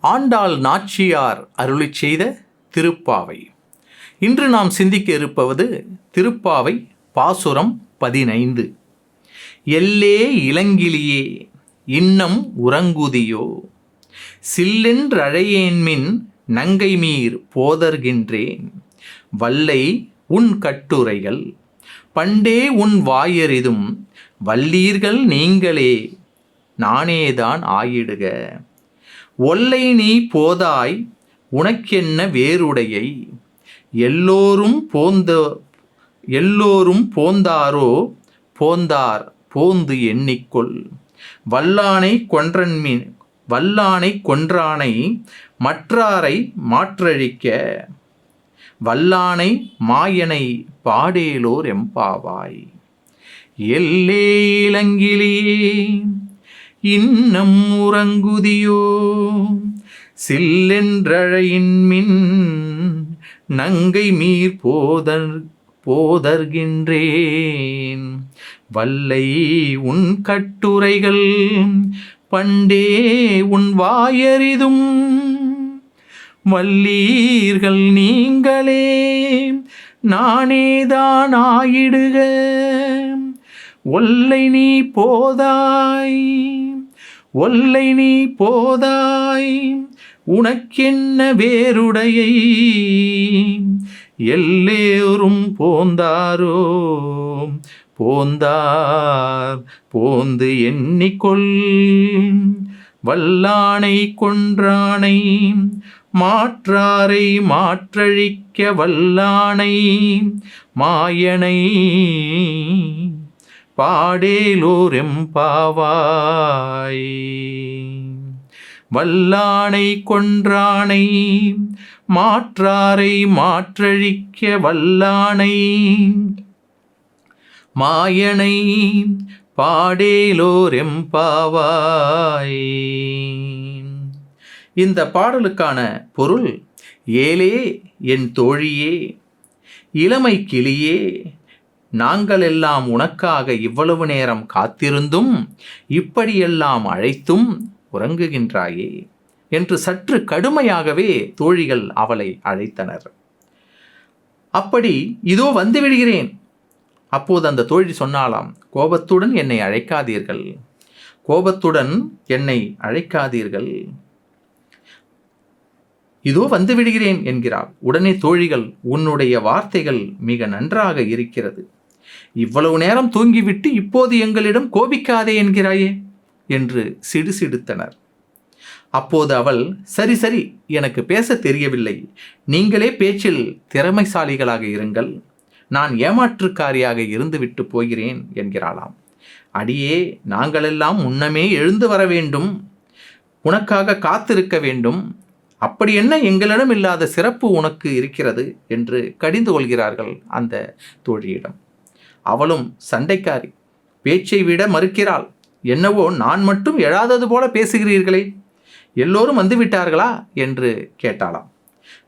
ஆண்டாள் நாச்சியார் அருளிச் செய்த திருப்பாவை. இன்று நாம் சிந்திக்க இருப்பவது திருப்பாவை பாசுரம் பதினைந்து. எல்லே இளங்கிலியே இன்னம் உறங்குதியோ? சில்லென்றழையேன்மின் நங்கைமீர் போதர்கின்றேன். வல்லை உன் கட்டுரைகள் பண்டே உன் வாயெறிதும் வல்லீர்கள் நீங்களே நானேதான் ஆயிடுக. ஒல்லை நீ போதாய் உனக்கென்ன வேறுடையை? எல்லோரும் போந்த எல்லோரும் போந்தாரோ போந்தார் போந்து எண்ணிக்கொள். வல்லானை கொன்றன்மின் வல்லானை கொன்றானை மற்றாரை மாற்றழிக்க. வல்லானை மாயனை பாடேலோர் எம்பாவாய். எல்லே இளங்கிலியே இன்னம் உறங்குதியோ? சில்லென்றழையின்மின் நங்கை மீர் போதர் போதர்கின்றேன். வல்லை உன் கட்டுரைகள் பண்டே உன் வாயறிதும். வல்லீர்கள் நீங்களே நானேதான் ஆயிடுக. ஒல்லை நீ போதாய் ஒல்லை நீ போதாய் உனக்கென்ன வேருடையை? எல்லேரும் போந்தாரோ? போந்தார் போந்து எண்ணிக்கொள். வல்லானை கொன்றானை மாற்றாரை மாற்றழிக்க வல்லானை மாயனை பாடேலோரெம்பாவாய். வல்லானை கொன்றானை மாற்றாரை மாற்றழிக்க வல்லானை மாயனை பாடேலோரெம்பாவாய். இந்த பாடலுக்கான பொருள் ஏலே என் தோழியே இளமை கிளியே நாங்கள் எல்லாம் உனக்காக இவ்வளவு நேரம் காத்திருந்தும் இப்படியெல்லாம் அழைத்தும் உறங்குகின்றாயே என்று சற்று கடுமையாகவே தோழிகள் அவளை அழைத்தனர். அப்படி இதோ வந்து விடுகிறேன். அப்போது அந்த தோழி சொன்னாலாம் கோபத்துடன் என்னை அழைக்காதீர்கள். கோபத்துடன் என்னை அழைக்காதீர்கள். இதோ வந்து விடுகிறேன் என்கிறாள். உடனே தோழிகள் உன்னுடைய வார்த்தைகள் மிக நன்றாக இருக்கிறது. இவ்வளவு நேரம் தூங்கிவிட்டு இப்போது எங்களிடம் கோபிக்காதே என்கிறாயே என்று சிடுசிடுத்தனர். அப்போது அவள் சரி சரி எனக்கு பேச தெரியவில்லை. நீங்களே பேச்சில் திறமைசாலிகளாக இருங்கள். நான் ஏமாற்றுக்காரியாக இருந்துவிட்டு போகிறேன் என்கிறாளாம். அடியே நாங்களெல்லாம் முன்னமே எழுந்து வர வேண்டும். உனக்காக காத்திருக்க வேண்டும். அப்படி என்ன எங்களிடம் இல்லாத சிறப்பு உனக்கு இருக்கிறது? என்று கடிந்து கொள்கிறார்கள் அந்த தோழியிடம். அவளும் சண்டைக்காரி. பேச்சை விட மறுக்கிறாள். என்னவோ நான் மட்டும் எழாதது போல பேசுகிறீர்களே. எல்லோரும் வந்து விட்டார்களா? என்று கேட்டாளாம்.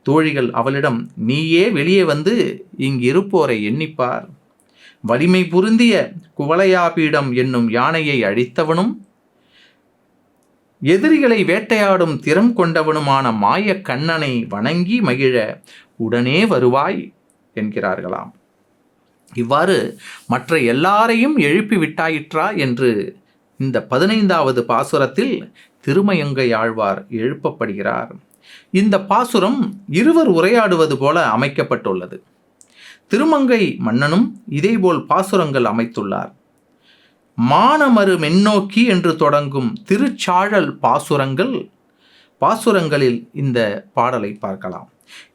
தோழிகள் அவளிடம் நீயே வெளியே வந்து இங்கிருப்போரை எண்ணிப்பார். வலிமை புருந்திய குவளையாபீடம் என்னும் யானையை அழித்தவனும் எதிரிகளை வேட்டையாடும் திறம் கொண்டவனுமான மாய கண்ணனை வணங்கி மகிழ உடனே வருவாய் என்கிறார்களாம். இவ்வாறு மற்ற எல்லாரையும் எழுப்பி விட்டாயிற்றா என்று இந்த பதினைந்தாவது பாசுரத்தில் திருமயங்கை ஆழ்வார் எழுப்பப்படுகிறார். இந்த பாசுரம் இருவர் உரையாடுவது போல அமைக்கப்பட்டுள்ளது. திருமங்கை மன்னனும் இதேபோல் பாசுரங்கள் அமைத்துள்ளார். மானமறு மென்னோக்கி என்று தொடங்கும் திருச்சாழல் பாசுரங்கள் பாசுரங்களில் இந்த பாடலை பார்க்கலாம்.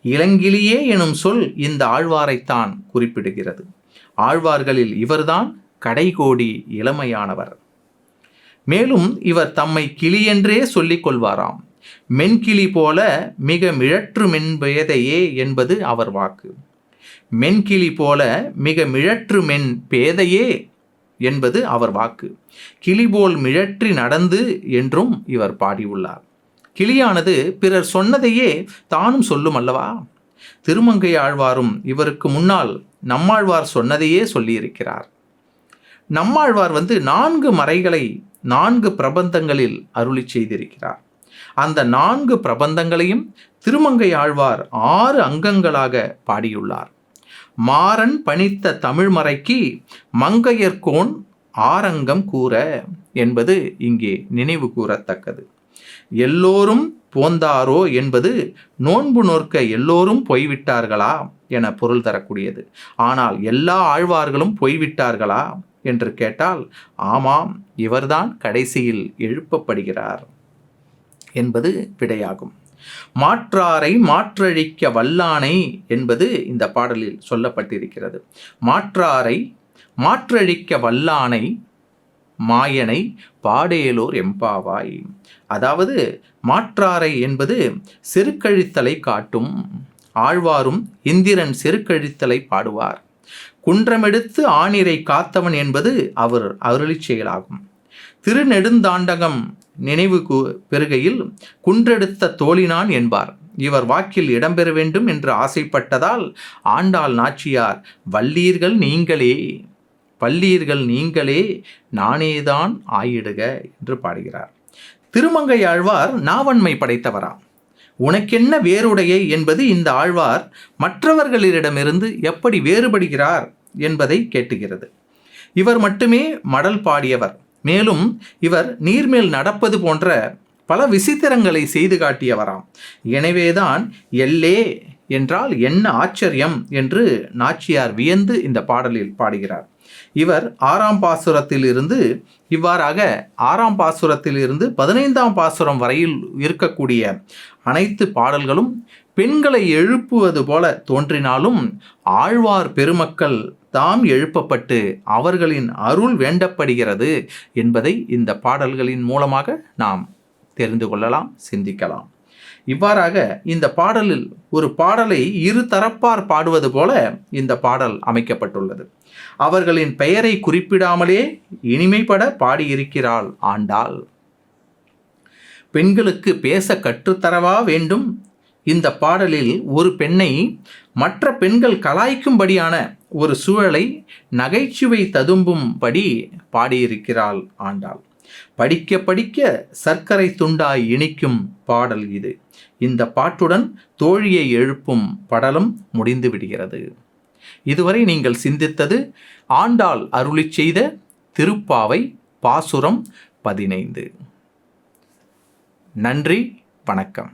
இளங்கிலியே எனும் சொல் இந்த ஆழ்வாரைத்தான் குறிப்பிடுகிறது. ஆழ்வார்களில் இவர்தான் கடைகோடி இளமையானவர். மேலும் இவர் தம்மை கிளியென்றே சொல்லிக் கொள்வாராம் மென்கிளி போல மிக மிழற்று மென்பேதையே என்பது அவர் வாக்கு. மென்கிளி போல மிக மிழற்று மென் பேதையே என்பது அவர் வாக்கு. கிளிபோல் மிழற்றி நடந்து என்றும் இவர் பாடியுள்ளார். கிளியானது பிறர் சொன்னதையே தானும் சொல்லும் அல்லவா திருமங்கை ஆழ்வாரும் இவருக்கு முன்னால் நம்மாழ்வார் சொன்னதையே சொல்லியிருக்கிறார். நம்மாழ்வார் வந்து நான்கு மறைகளை நான்கு பிரபந்தங்களில் அருளி செய்திருக்கிறார். அந்த நான்கு பிரபந்தங்களையும் திருமங்கை ஆழ்வார் ஆறு அங்கங்களாக பாடியுள்ளார். மாறன் பணித்த தமிழ்மறைக்கு மங்கையர்கோன் ஆரங்கம் கூற என்பது இங்கே நினைவு கூறத்தக்கது. எல்லோரும் போந்தாரோ என்பது நோன்பு நோற்க எல்லோரும் போய்விட்டார்களா? என பொருள் தரக்கூடியது. ஆனால் எல்லா ஆழ்வார்களும் போய்விட்டார்களா? என்று கேட்டால் ஆமாம் இவர்தான் கடைசியில் எழுப்பப்படுகிறார் என்பது விடையாகும். மாற்றாரை மாற்றழிக்க வல்லானை என்பது இந்த பாடலில் சொல்லப்பட்டிருக்கிறது. மாற்றாரை மாற்றழிக்க வல்லானை மாயனை பாடேலோர் எம்பாவாய். அதாவது மாற்றாரை என்பது செருக்கழித்தலை காட்டும் ஆழ்வாரும் இந்திரன் செருக்கழித்தலை பாடுவார். குன்றமெடுத்து ஆணிரை காத்தவன் என்பது அவர் அருளிச் செயலாகும். திருநெடுந்தாண்டகம் நினைவு பெறுகையில் குன்றெடுத்த தோழினான் என்பார். இவர் வாக்கில் இடம்பெற வேண்டும் என்று ஆசைப்பட்டதால் ஆண்டாள் நாச்சியார் வள்ளீர்கள் நீங்களே வள்ளீர்கள் நீங்களே நானேதான் ஆயிடுக என்று பாடுகிறார். திருமங்கை ஆழ்வார் நாவன்மை படைத்தவராம் உனக்கென்ன வேறுடைய என்பது இந்த ஆழ்வார் மற்றவர்களிடமிருந்து எப்படி வேறுபடுகிறார் என்பதை கேட்டுகிறது. இவர் மட்டுமே மடல் பாடியவர். மேலும் இவர் நீர்மேல் நடப்பது போன்ற பல விசித்திரங்களை செய்து காட்டியவராம். எனவேதான் எல்லே என்றால் என்ன ஆச்சரியம் என்று நாச்சியார் வியந்து இந்த பாடலில் பாடுகிறார். இவர் ஆறாம் பாசுரத்தில் இருந்து இவ்வாறாக ஆறாம் பாசுரத்தில் இருந்து பதினைந்தாம் பாசுரம் வரையில் இருக்கக்கூடிய அனைத்து பாடல்களும் பெண்களை எழுப்புவது போல தோன்றினாலும் ஆழ்வார் பெருமக்கள் தாம் எழுப்பப்பட்டு அவர்களின் அருள் வேண்டப்படுகிறது என்பதை இந்த பாடல்களின் மூலமாக நாம் தெரிந்து கொள்ளலாம் சிந்திக்கலாம். இவ்வாறாக இந்த பாடலில் ஒரு பாடலை இரு தரப்பார் பாடுவது போல இந்த பாடல் அமைக்கப்பட்டுள்ளது. அவர்களின் பெயரை குறிப்பிடாமலே இனிமைப்பட பாடியிருக்கிறாள் ஆண்டாள். பெண்களுக்கு பேச கற்றுத்தரவா வேண்டும்? இந்த பாடலில் ஒரு பெண்ணை மற்ற பெண்கள் கலாய்க்கும்படியான ஒரு சூழலை நகைச்சுவை ததும்பும்படி பாடியிருக்கிறாள் ஆண்டாள். படிக்க படிக்க சர்க்கரை துண்டாய் இனிக்கும் பாடல் இது. இந்த பாட்டுடன் தோழியை எழுப்பும் படலம் முடிந்து விடுகிறது. இதுவரை நீங்கள் சிந்தித்தது ஆண்டாள் அருளி செய்த திருப்பாவை பாசுரம் பதினைந்து. நன்றி வணக்கம்.